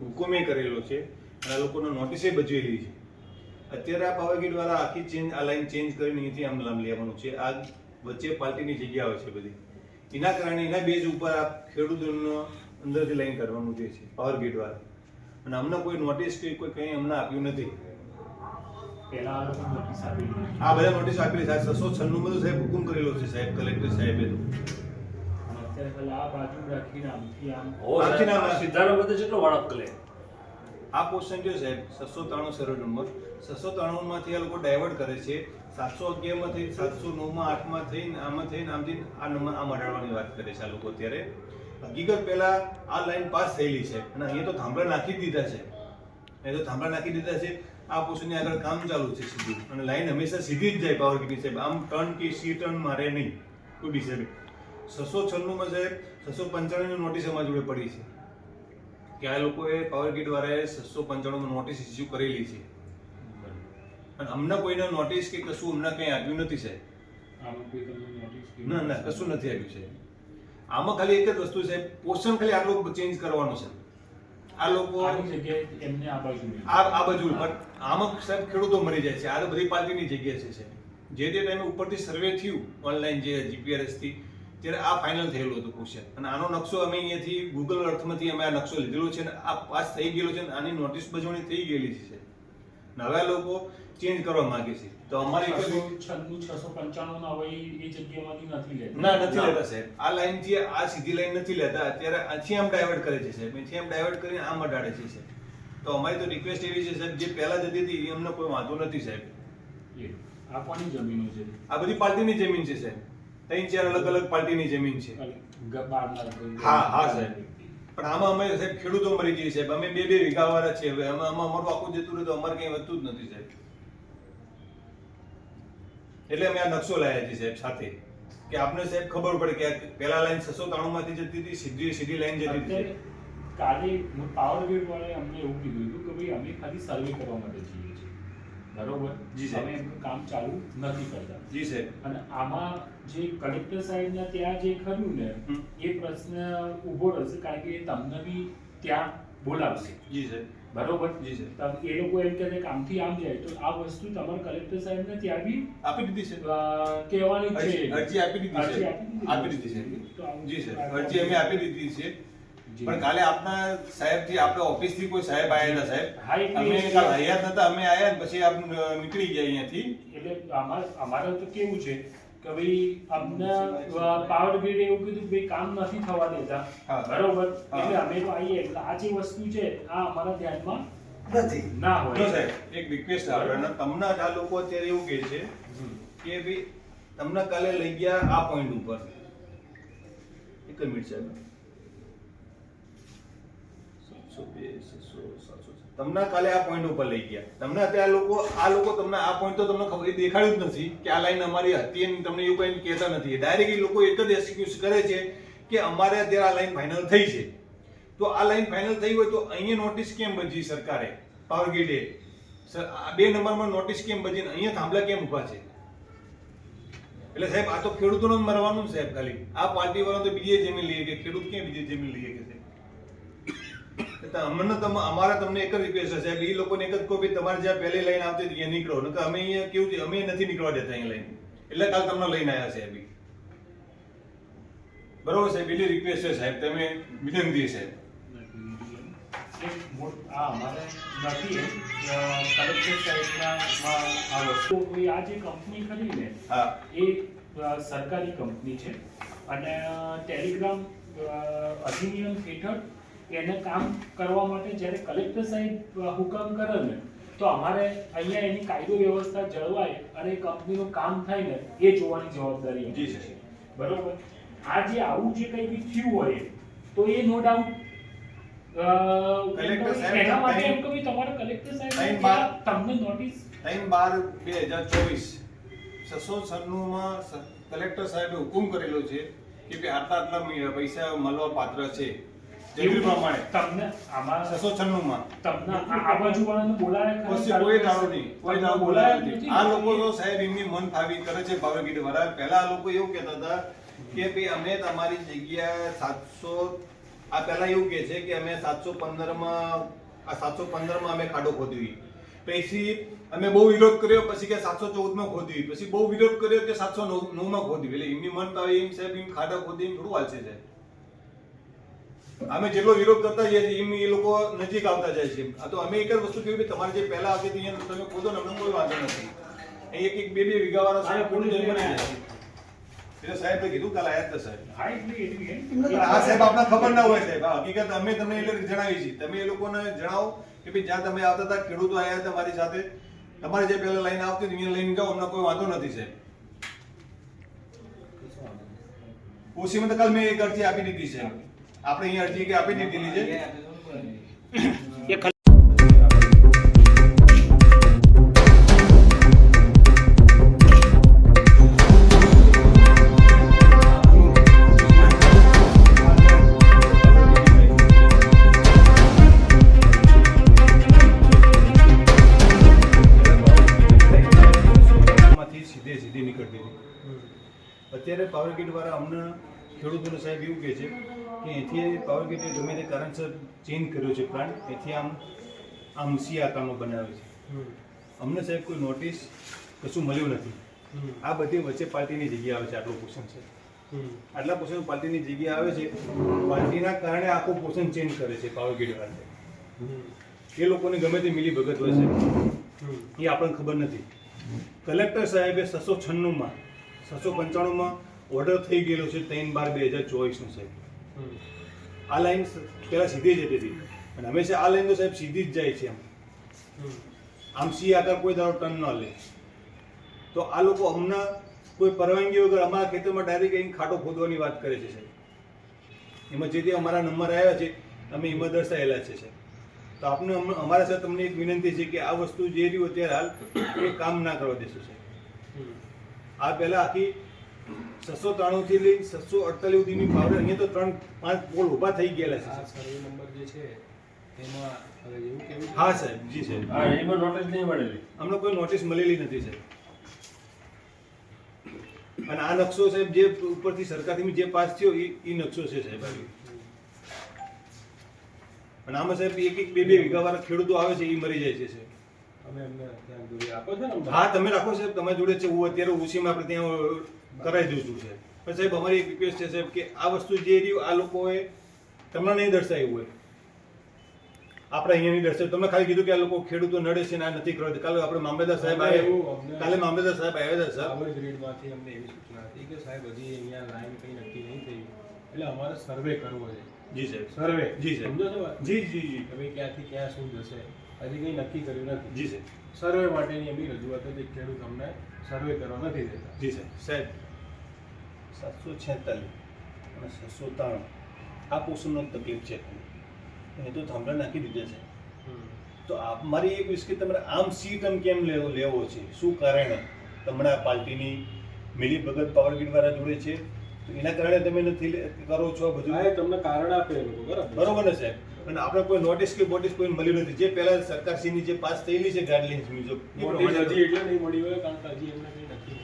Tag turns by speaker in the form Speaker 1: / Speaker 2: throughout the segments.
Speaker 1: હુકુમે કરેલો છે અને આ લોકોનો નોટિસે બજવેલી છે. અત્યારે આ પાવાગઢવાળા આખી ચેન્જ આ લાઈન ચેન્જ કરીને અહીંથી આમ લાંબ લેવાનું છે. આ વચ્ચે પાર્ટીની જગ્યાઓ છે બધી. એના કારણે એના બેઝ ઉપર આ ખેડૂતોનો અંદરથી લાઈન કરવાનું જે છે પાવર ગેટ અને અમને કોઈ નોટિસ કે કોઈ કંઈ અમને આપ્યું નથી.
Speaker 2: આ
Speaker 1: બધા નોટિસ આપેલી સાહેબ છસો છન્નું બધું સાહેબ હુકુમ કરેલો છે સાહેબ કલેક્ટર સાહેબે તો.
Speaker 2: અને અત્યારે ખાલી આ બાજુ રાખીને આમથી આમ.
Speaker 3: ઓ
Speaker 1: આખી ના-
Speaker 3: બધે કેટલો વળાંક લે
Speaker 1: આ પોર્શન જો સાહેબ? છસો ત્રાણું સર્વે નંબર. છસો ત્રાણું આ લોકો ડાયવર્ટ કરે છે. સાતસો અગિયારમાં થઈ સાતસો નવમાં આઠમાં થઈને આમાં થઈને આમથી આ નંબર આમ અડાડવાની વાત કરે છે આ લોકો અત્યારે. હકીકત પેલા આ લાઈન પાસ થયેલી છે. અને અહીંયા તો થાંભલા નાખી દીધા છે. એ તો થાંભલા નાખી દીધા છે. આ પોર્શનની આગળ કામ ચાલુ છે સીધું. અને લાઈન હંમેશા સીધી જ જાય પાવર ગીરી સાહેબ. આમ ટર્ન કે સી ટર્ન મારે નહીં. કોઈ બી સાહેબ. છસો છન્નું માં સાહેબ છસો પંચાણું નોટિસ અમારી જોડે પડી છે. કે આ લોકોએ પાવર ગ્રીડ વાળાએ છસો પંચાણું નોટિસ ઇસ્યુ કરેલી છે. અને અમને કોઈને નોટિસ કે કશું અમને કંઈ આપ્યું નથી સાહેબ. ના ના કશું નથી. આપ્યું છે આમાં ખાલી એક જ વસ્તુ છે પોષણ ખાલી આટલો ચેન્જ કરવાનો છે. આ લોકો
Speaker 2: એમને આ બાજુ
Speaker 1: આ બાજુ પણ આમાં સાહેબ ખેડૂતો મરી જાય છે. આ તો બધી પાર્ટીની જગ્યા છે જે તે ટાઈમે ઉપરથી સર્વે થયું ઓનલાઈન જે જીપીઆરએસથી ત્યારે આ ફાઇનલ થયેલું હતું ક્વેશ્ચન અને આનો નકશો અમે અહીંયાથી ગૂગલ અર્થમાંથી અમે આ નકશો લીધેલો છે અને આ પાસ થઈ ગયેલો છે અને આની નોટિસ બજવણી થઈ ગયેલી છે. નવા લોકો ચેન્જ કરવા માંગે છે. તો અમારી
Speaker 2: છસો છન્નું છસો પંચાણું ના હોય એ જગ્યામાંથી નથી લેતા.
Speaker 1: ના નથી લેતા સાહેબ. આ લાઈન જે આ સીધી લાઈન નથી લેતા. અત્યારે અહીંથી આમ ડાયવર્ટ કરે છે સાહેબ. અહીંથી આમ ડાયવર્ટ કરીને આમ અડાડે છે સાહેબ. તો અમારી તો રિક્વેસ્ટ એવી છે સાહેબ જે પહેલા જતી હતી એ અમને કોઈ વાંધો નથી સાહેબ.
Speaker 2: આ કોની જમીનો છે?
Speaker 1: આ બધી પાર્ટીની જમીન છે સાહેબ. ત્રણ ચાર અલગ અલગ પાર્ટીની જમીન છે. હા હા સાહેબ. પણ આમાં અમે સાહેબ ખેડૂતો મરી જઈએ સાહેબ. અમે બે બે વીઘા વાળા છીએ. હવે આમાં આમાં અમારું આખું જતું રહે તો અમારે કઈ વધતું જ નથી સાહેબ. એટલે અમે આ નકશો લાયા છીએ સાહેબ સાથે. કે આપને સાહેબ ખબર પડે કે પેલા લાઈન છસો ત્રાણું માંથી જતી હતી સીધી સીધી લાઈન જતી હતી
Speaker 2: કાલે પાવર ગ્રીડ વાળાએ અમને એવું કીધું હતું કે ભાઈ અમે ખાલી સર્વે કરવા માટે છીએ. બરોબર?
Speaker 1: જી સાહેબ.
Speaker 2: અમે કામ ચાલુ નથી કરતા.
Speaker 1: જી સાહેબ.
Speaker 2: અને આમાં જે કલેક્ટર સાહેબના ત્યાં જે ખરું ને એ પ્રશ્ન ઊભો રહેશે કારણ કે તમને બી ત્યાં બોલાવશે.
Speaker 1: જી સાહેબ.
Speaker 2: બરોબર?
Speaker 1: જી સર.
Speaker 2: તો એ લોકો એમ કહે છે કે આમથી આમ જાય. તો આ વસ્તુ તમારા કલેક્ટર સાહેબને ત્યાં બી
Speaker 1: આપી દીધી છે.
Speaker 2: કહેવાની છે.
Speaker 1: અરજી આપી દીધી છે.
Speaker 2: આપી દીધી?
Speaker 1: છે. જી સર અરજી અમે આપી દીધી છે. પણ કાલે આપના સાહેબથી આપણે ઓફિસથી કોઈ સાહેબ આયા હતા
Speaker 2: હા,
Speaker 1: સાહેબ અમે કાલ હયાત હતા અમે આયા પછી આપ નીકળી ગયા અહીંયાથી.
Speaker 2: એટલે અમારે તો કેવું છે કે ભાઈ અમને પાવર ગ્રીડ એવું કીધું ભાઈ કામ નથી થવા દેતા. બરોબર? એટલે અમે તો આવીએ એટલે આ જે વસ્તુ છે આ અમારા ધ્યાનમાં
Speaker 4: નથી.
Speaker 2: ના
Speaker 1: જો
Speaker 2: હોય
Speaker 1: સાહેબ એક રિક્વેસ્ટ આપણે તમને આ લોકો અત્યારે એવું કહે છે કે ભાઈ તમને કાલે લઈ ગયા આ પોઈન્ટ ઉપર. એક મિનિટ સાહેબ. તમને કાલે આ પોઈન્ટ ઉપર લઈ ગયા. તમને અત્યારે લોકો, આ લોકો તમને આ પોઈન્ટ તો તમને ખબર દેખાડ્યું જ નથી કે આ લાઈન અમારી હતી અને તમને એવું કંઈ કહેતા નથી. ડાયરેક્ટ એ લોકો એક જ એક્સક્યુઝ કરે છે કે અમારે અત્યારે આ લાઈન ફાઇનલ થઈ છે. તો આ લાઈન ફાઇનલ થઈ હોય તો અહીંયા નોટિસ કેમ બજી સરકારે? પાવર ગ્રીડે બે નંબરમાં નોટિસ કેમ બજી અહીંયા થાંભલા કેમ ઊભા છે? એટલે સાહેબ, આ તો ખેડૂતોનો મરવાનું સાહેબ ખાલી. આ પાર્ટી વાળા તો બીજે જમીન લઈએ કે ખેડૂત ક્યાં બીજે જમીન લઈએ કે અમને તમ અમારે તમને એક જ રિક્વેસ્ટ છે એ લોકોને એક જ કહો કે તમારે જ્યાં પહેલી લાઈન આવતી હતી ત્યાં નીકળો. નકર અમે અહીંયા કેવું છે અમે નથી નીકળવા દેતા અહીં લાઈન એટલે કાલ તમને લઈને આવ્યા છે બી બરોબર સાહેબ બીજી રિક્વેસ્ટ છે સાહેબ તમે વિનંતી સાહેબ.
Speaker 2: નથી કલેક્ટર સાહેબના આ જે કંપની ખરી ને એ સરકારી કંપની છે. અને ટેલિગ્રામ અધિનિયમ હેઠળ એને કામ કરવા માટે જ્યારે કલેક્ટર સાહેબ હુકમ કરે ને તો અમારે અહીંયા એની કાયદો વ્યવસ્થા જળવાય અને કંપનીનું કામ થાય ને એ જોવાની જવાબદારી
Speaker 1: જી
Speaker 2: છે બરોબર? આ જે આવું જે કંઈ બી થયું હોય તો એ નો ડાઉટ
Speaker 1: કલેક્ટર સાહેબ
Speaker 2: એના માટે એમ કે ભાઈ કલેક્ટર સાહેબ તમને નોટિસ
Speaker 1: ટાઈમ બાર બે હજાર ચોવીસ છસો છન્નુંમાં કલેક્ટર સાહેબે હુકુમ કરેલો છે કે આટલા આટલા પૈસા મળવા પાત્ર છે. જરૂર પ્રમાણે.
Speaker 2: તમને આમાં
Speaker 1: છસો છન્નુંમાં.
Speaker 2: તમને આ બાજુ વાળાને બોલાયા
Speaker 1: પછી કોઈ દાડો નહીં. કોઈ દાડો બોલાયો આ લોકો તો સાહેબ એમની મન ફાવી કરે છે પાવરગીટ વાળા પહેલા આ લોકો એવું કહેતા હતા કે ભાઈ અમે તમારી જગ્યા સાતસો આ પહેલા એવું કહે છે કે અમે સાતસો પંદરમાં આ સાતસો પંદરમાં અમે ખાડો ખોદવી પછી અમે બહુ વિરોધ કર્યો પછી કે સાતસો ચૌદમાં ખોદવી પછી બહુ વિરોધ કર્યો કે સાતસો નવમાં ખોદવી એટલે એમની મન તો એમ સાહેબ એમ ખાડા ખોદી એમ થોડું હાલશે સાહેબ અમે જેટલો વિરોધ કરતા જઈએ છીએ એમ એ લોકો નજીક આવતા જાય છે. આ તો અમે એક જ વસ્તુ કહ્યું કે તમારે જે પહેલા આવતી હતી અહીંયા તમે ખોદો ને અમને કોઈ વાંધો નથી. અહીં એક એક બે બે વીઘા વાળા સાહેબ પૂરું જન્મ નહીં જાય એટલે સાહેબે કીધું કાલે આયા જ હતા સાહેબ. આ સાહેબ આપણા ખબર ના હોય સાહેબ. હકીકત અમે તમને એટલે જણાવી છીએ. તમે એ લોકોને જણાવો કે ભાઈ જ્યાં તમે આવતા હતા ખેડૂતો આવ્યા હતા મારી સાથે. તમારે જે પહેલા લાઈન આવતી હતી અહીંયા લઈને જાઓ અમને કોઈ વાંધો નથી સાહેબ. ઓસીમાં તો કાલ મેં એક અરજી આપી દીધી છે આપણે અહીંયા અરજી કે આપી દીધેલી છે? સીધે સીધી નીકળતી હતી. અત્યારે પાવર ગ્રીડ વાળા અમને ખેડૂતોને સાહેબ એવું કહે છે કે એથી પાવર ગ્રીડે ગમે તે કારણસર ચેન્જ કર્યો છે પ્લાન એથી આમ આમ સી આકારનો બનાવે છે અમને સાહેબ કોઈ નોટિસ કશું મળ્યું નથી. આ બધી વચ્ચે પાર્ટીની જગ્યા આવે છે આટલું પોષણ છે. આટલા પોષણ પાર્ટીની જગ્યા આવે છે પાર્ટીના કારણે આખું પોષણ ચેન્જ કરે છે પાવર ગેટ વાળા એ લોકોને ગમે તે મિલી ભગત હોય છે એ આપણને ખબર નથી. કલેક્ટર સાહેબે છસો છન્નુંમાં છસો પંચાણુંમાં ઓર્ડર થઈ ગયેલો છે ત્રણ બાર બે હજાર ચોવીસનો સાહેબ. આ લાઈન પહેલાં સીધી જ હતી. અને હંમેશા આ લાઈન તો સાહેબ સીધી જ જાય છે આમ આમ સી આગળ કોઈ દાડો ટર્ન ન લે. તો આ લોકો હમણાં કોઈ પરવાનગી વગર અમારા ખેતરમાં ડાયરેક્ટ અહીં ખાટો ખોદવાની વાત કરે છે સાહેબ. એમાં જે તે અમારા નંબર આવ્યા છે, અમે એમાં દર્શાવેલા છે સાહેબ. તો આપને અમારા સાથે તમને એક વિનંતી છે કે આ વસ્તુ જે રહ્યું અત્યારે હાલ, એ કામ ના કરવા દેશો સાહેબ. આ પહેલા આખી છસો ત્રાણું થી લઈ છસો અડતાલીસ સુધીની ભાવે અહીંયા તો ત્રણ પાંચ પોલ ઊભા થઈ ગયેલા છે.
Speaker 4: સર્વે નંબર જે છે તેમાં હવે એવું કેવું
Speaker 1: હા સાહેબ જી સાહેબ.
Speaker 3: હા એમાં નોટિસ નહીં મળેલી.
Speaker 1: અમને કોઈ નોટિસ મળેલી નથી સાહેબ. અને આ નકશો સાહેબ જે ઉપરથી સરકારથી જે પાસ થયો એ એ નકશો છે સાહેબ. આ અને આમાં સાહેબ એક એક બે બે વીઘા વાળા ખેડૂતો આવે છે એ મરી જાય છે સાહેબ.
Speaker 4: આપો
Speaker 1: હા તમે રાખો સાહેબ. તમારી જોડે છે. હું અત્યારે ઉસીમાં આપણે ત્યાં કરાવી દઉં છું. પણ સાહેબ અમારી એક રિક્વેસ્ટ છે સાહેબ કે આ વસ્તુ જે રહ્યું આ લોકોએ તમને નહીં દર્શાવ્યું હોય. આપણે અહીંયા નહીં દર્શાવ્યું. તમને ખાલી કીધું કે આ લોકો ખેડૂતો નડે છે ને આ નથી કરવા. કાલે આપણે મામલેદાર સાહેબ આવ્યા. કાલે મામલેદાર સાહેબ આવ્યા હતા
Speaker 4: સાહેબ. ગ્રીડમાંથી અમને એવી સૂચના હતી કે સાહેબ હજી અહીંયા લાઈન કંઈ નક્કી નહીં થઈ. એટલે અમારે સર્વે કરવો છે.
Speaker 1: જી સાહેબ.
Speaker 4: સર્વે.
Speaker 1: જી સાહેબ. જી જી જી.
Speaker 4: કે ક્યાંથી ક્યાં શું જશે? હજી કંઈ નક્કી કર્યું નથી.
Speaker 1: જી સર
Speaker 4: સર્વે માટેની એમની રજૂઆત હતી ખેડૂત અમને સર્વે કરવા નથી દેતા.
Speaker 1: જી સર સાહેબ સાતસો છેતાલીસ અને છસો ત્રાણું આ પોષણનો તકલીફ છે. એ તો થાંભલા નાખી દીધા છે. તો આપ મારી એક વિશ કે તમારે આમ સી તમ કેમ લેવો લેવો છે? શું કારણે? તમારા પાર્ટીની મિલી ભગત પાવર ગ્રીડ વાળા જોડે છે. એના કારણે તમે નથી કરો છો બધું?
Speaker 4: એ તમને કારણ આપે એ લોકો બરાબર.
Speaker 1: બરોબર ને સાહેબ? અને આપણે કોઈ નોટિસ કે બોટિસ કોઈ મળ્યું નથી. જે પહેલા સરકારશ્રીની જે પાસ થયેલી છે ગાઈડલાઇન્સ મુજબ
Speaker 4: હજી એટલે નહીં મળી હોય કારણ કે હજી એમને કંઈ નક્કી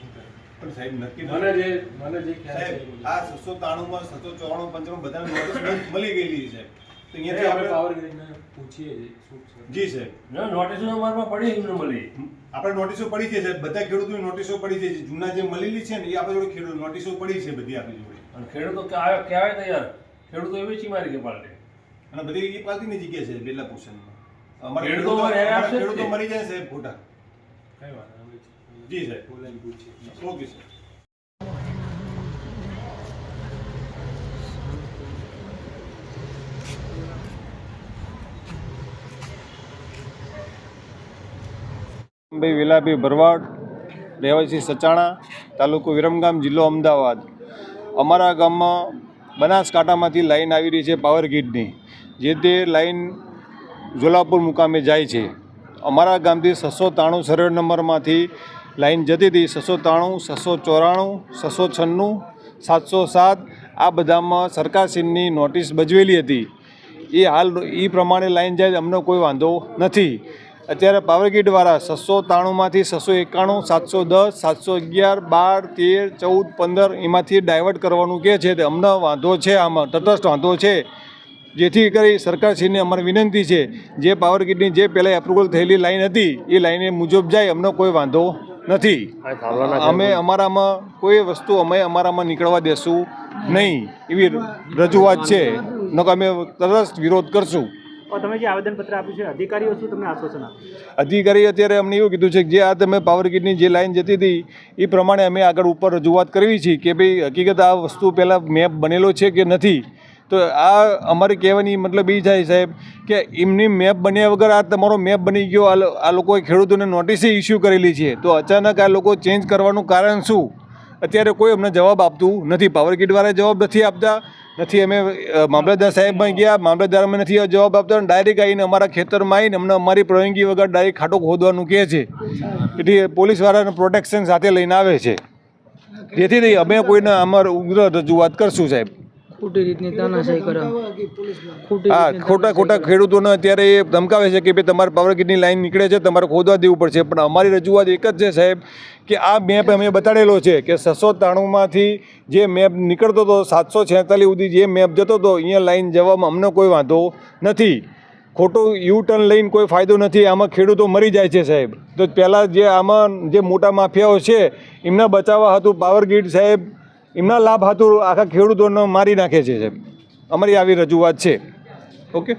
Speaker 1: પણ સાહેબ નક્કી
Speaker 4: મને જે મને જે ખ્યાલ છે
Speaker 1: સાહેબ. આ છસો ત્રાણું માં છસો ચોરાણું પંચાણું બધાને નોટિસ મળી ગયેલી છે. તો અહીંયાથી
Speaker 4: આપણે પાવર ગ્રીડને પૂછીએ છીએ શું છે?
Speaker 1: જી સાહેબ.
Speaker 3: ના નોટિસો અમારામાં પડી એમને મળી.
Speaker 1: આપણે નોટિસો પડી છે બધા ખેડૂતોની નોટિસો પડી છે. જૂના જે મળેલી છે ને એ આપણે જોડે ખેડૂત નોટિસો પડી છે બધી આપણી જોડે.
Speaker 3: અને ખેડૂતો કહેવાય તૈયાર ખેડૂતો એવી ચી મારી કે પાલટે.
Speaker 1: અને બધી એ પાર્ટીની જગ્યા છે બેલા પોષણમાં. અમારા
Speaker 3: ખેડૂતો છે.
Speaker 1: મરી જાય સાહેબ ખોટા.
Speaker 4: કઈ વાત
Speaker 1: જી સાહેબ. ઓકે સર ભાઈ વેલાભાઈ ભરવાડ, રહેવાસી સચાણા, તાલુકો વિરમગામ, જિલ્લો અમદાવાદ. અમારા ગામમાં બનાસકાંઠામાંથી લાઈન આવી રહી છે પાવર ગ્રીડની જે તે લાઈન જોલાપુર મુકામે જાય છે. અમારા ગામથી છસો ત્રાણું સરળ નંબરમાંથી લાઈન જતી હતી. છસો ત્રાણું, છસો ચોરાણું, છસો છન્નું, સાતસો સાત આ બધામાં સરકારશ્રીની નોટિસ બજવેલી હતી. એ હાલ, એ પ્રમાણે લાઈન જાય અમને કોઈ વાંધો નથી. અત્યારે પાવર દ્વારા છસો ત્રાણુંમાંથી છસો એકાણું સાતસો દસ સાતસો અગિયાર બાર તેર ચૌદ પંદર એમાંથી ડાયવર્ટ કરવાનું કહે છે. તે અમને વાંધો છે આમાં તટસ્થ વાંધો છે. જેથી કરી સરકારશ્રીને અમારી વિનંતી છે જે પાવરગ્રીડની જે પહેલાં એપ્રુવલ થયેલી લાઈન હતી એ લાઈને મુજબ જાય અમને કોઈ વાંધો નથી. અમે અમારામાં કોઈ વસ્તુ અમે અમારામાં નીકળવા દેશું નહીં એવી રજૂઆત છે. નકર અમે તરત વિરોધ કરશું.
Speaker 5: તમે જે આવેદનપત્ર આપ્યું છે, અધિકારીઓ શું તમને આશ્વાસન આપ્યું
Speaker 1: અધિકારી અત્યારે અમને એવું કીધું છે કે જે આ તમે પાવર ગ્રીડની જે લાઈન જતી હતી, એ પ્રમાણે અમે આગળ ઉપર રજૂઆત કરવી છે કે ભાઈ હકીકત આ વસ્તુ પહેલાં મેપ બનેલો છે કે નથી? તો આ અમારે કહેવાની મતલબ એ થાય સાહેબ કે એમની મેપ બન્યા વગર આ તમારો મેપ બની ગયો, આ આ લોકોએ ખેડૂતોને નોટિસે ઇસ્યુ કરેલી છે. તો અચાનક આ લોકો ચેન્જ કરવાનું કારણ શું? અત્યારે કોઈ અમને જવાબ આપતું નથી. પાવર ગ્રીડવાળા જવાબ નથી આપતા. નથી, અમે મામલતદાર સાહેબમાં ગયા. મામલતદાર અમે નથી જવાબ આપતા. ડાયરેક્ટ આવીને અમારા ખેતરમાં આવીને અમને અમારી પરવાનગી વગર ડાયરેક્ટ ખાટો ખોદવાનું કહે છે. એટલે પોલીસવાળાને પ્રોટેક્શન સાથે લઈને આવે છે. જેથી અમે કોઈને અમારે ઉગ્ર રજૂઆત કરશું સાહેબ.
Speaker 6: ખોટી રીતની તાનાશાહી કરે.
Speaker 1: હા ખોટા ખોટા ખેડૂતોને અત્યારે એ ધમકાવે છે કે ભાઈ તમારે પાવર ગ્રીડની લાઈન નીકળે છે તમારે ખોદવા દેવું પડશે. પણ અમારી રજૂઆત એક જ છે સાહેબ કે આ મેપ અમે બતાડેલો છે કે છસો ત્રાણુંમાંથી જે મેપ નીકળતો હતો સાતસો છેતાલીસ સુધી જે મેપ જતો હતો અહીંયા લાઈન જવામાં અમને કોઈ વાંધો નથી. ખોટું યુ ટર્ન લઈને કોઈ ફાયદો નથી આમાં ખેડૂતો મરી જાય છે સાહેબ. તો પહેલાં જે આમાં જે મોટા માફિયાઓ છે એમના બચાવવા હતું પાવર ગ્રીડ સાહેબ. એમના લાભ હતું આખા ખેડૂતોને મારી નાખે છે સાહેબ. અમારી આવી રજૂઆત છે. ઓકે?